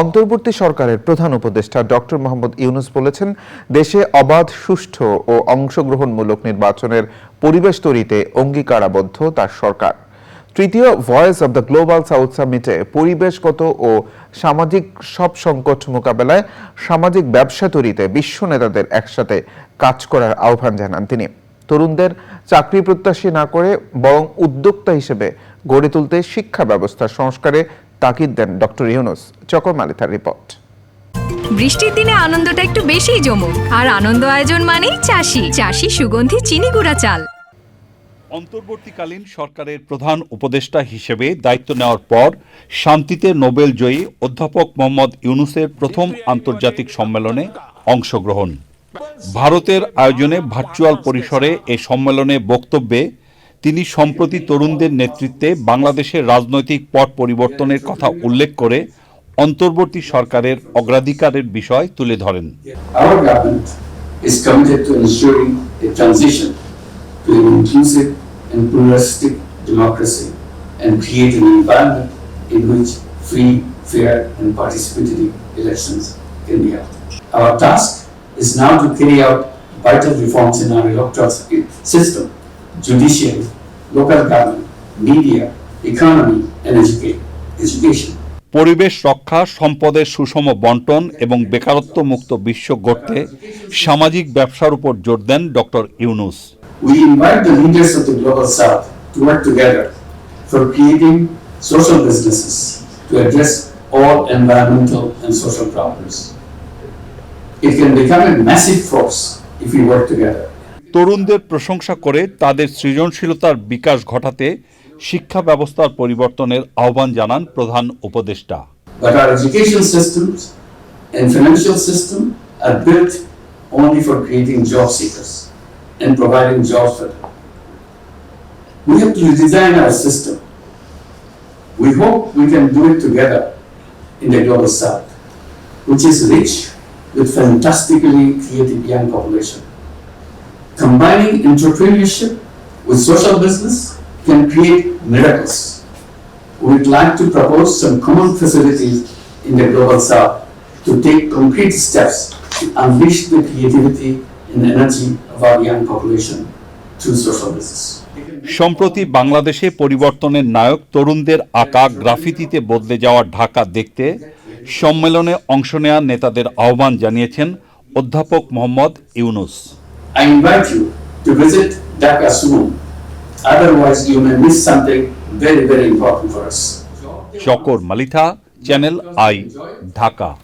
অন্তর্বর্তী সরকারের প্রধান উপদেষ্টা ডক্টর মোহাম্মদ ইউনুস বলেছেন, দেশে অবাধ, সুষ্ঠু ও অংশগ্রহণমূলক নির্বাচনের পরিবেশ তৈরিতে অঙ্গীকারাবদ্ধ তার সরকার। তৃতীয় voice of the global south সামিটে পরিবেশগত ও সামাজিক সব সংকট মোকাবেলায় সামাজিক ব্যবসা তৈরিতে বিশ্ব নেতাদের একসাথে কাজ করার আহ্বান জানান তিনি। তরুণদের চাকরি প্রত্যাশী না করে বরং উদ্যোক্তা হিসেবে গড়ে তুলতে শিক্ষা ব্যবস্থা সংস্কারে তাকিদ দেন ডক্টর ইউনুস। চকর মালিথার রিপোর্ট। বৃষ্টির দিনে আনন্দটা একটু বেশিই জমুক। আর আনন্দ আয়োজন মানেই চাষি। চাষি সুগন্ধি চিনি গুঁড়া চাল। অন্তর্বর্তীকালীন সরকারের প্রধান উপদেষ্টা হিসেবে দায়িত্ব নেওয়ার পর শান্তিতে নোবেল জয়ী অধ্যাপক মোহাম্মদ ইউনুসের প্রথম আন্তর্জাতিক সম্মেলনে অংশগ্রহণ। ভারতের আয়োজনে ভার্চুয়াল পরিসরে এ সম্মেলনে বক্তব্যে তিনি সম্প্রতি তরুণদের নেতৃত্বে বাংলাদেশের রাজনৈতিক পট পরিবর্তনের কথা উল্লেখ করে অন্তর্বর্তী সরকারের অগ্রাধিকারের বিষয় তুলে ধরেন। Judiciary local government, media, economy and educate, education. পরিবেশ রক্ষা সম্পদের সুষম বন্টন এবং বেকারত্ব মুক্ত বিশ্ব গড়তে সামাজিক ব্যবসার উপর জোর দেন doctor Yunus We invite the leaders of the global south to work together for creating social businesses to address all environmental and social problems. It can become a massive force if we work together. তরুণদের প্রশংসা করে তাদের সৃজনশীলতার বিকাশ ঘটাতে শিক্ষা ব্যবস্থার পরিবর্তনের আহ্বান জানান প্রধান উপদেষ্টা। Which is rich with creative. Combining entrepreneurship with social business can create miracles. We'd like to propose some common facilities in the global south to take concrete steps to unleash the creativity and energy of our young population through social business. সম্প্রতি বাংলাদেশে পরিবর্তনের নায়ক তরুণদের আঁকা গ্রাফিতিতে বদলে যাওয়া ঢাকা দেখতে সম্মেলনে অংশ নেওয়া নেতাদের আহ্বান জানিয়েছেন অধ্যাপক Mohammad Yunus I invite you to visit Dhaka soon. Otherwise, you may miss something very, very important for us. Shakor Malita, Channel I, Dhaka.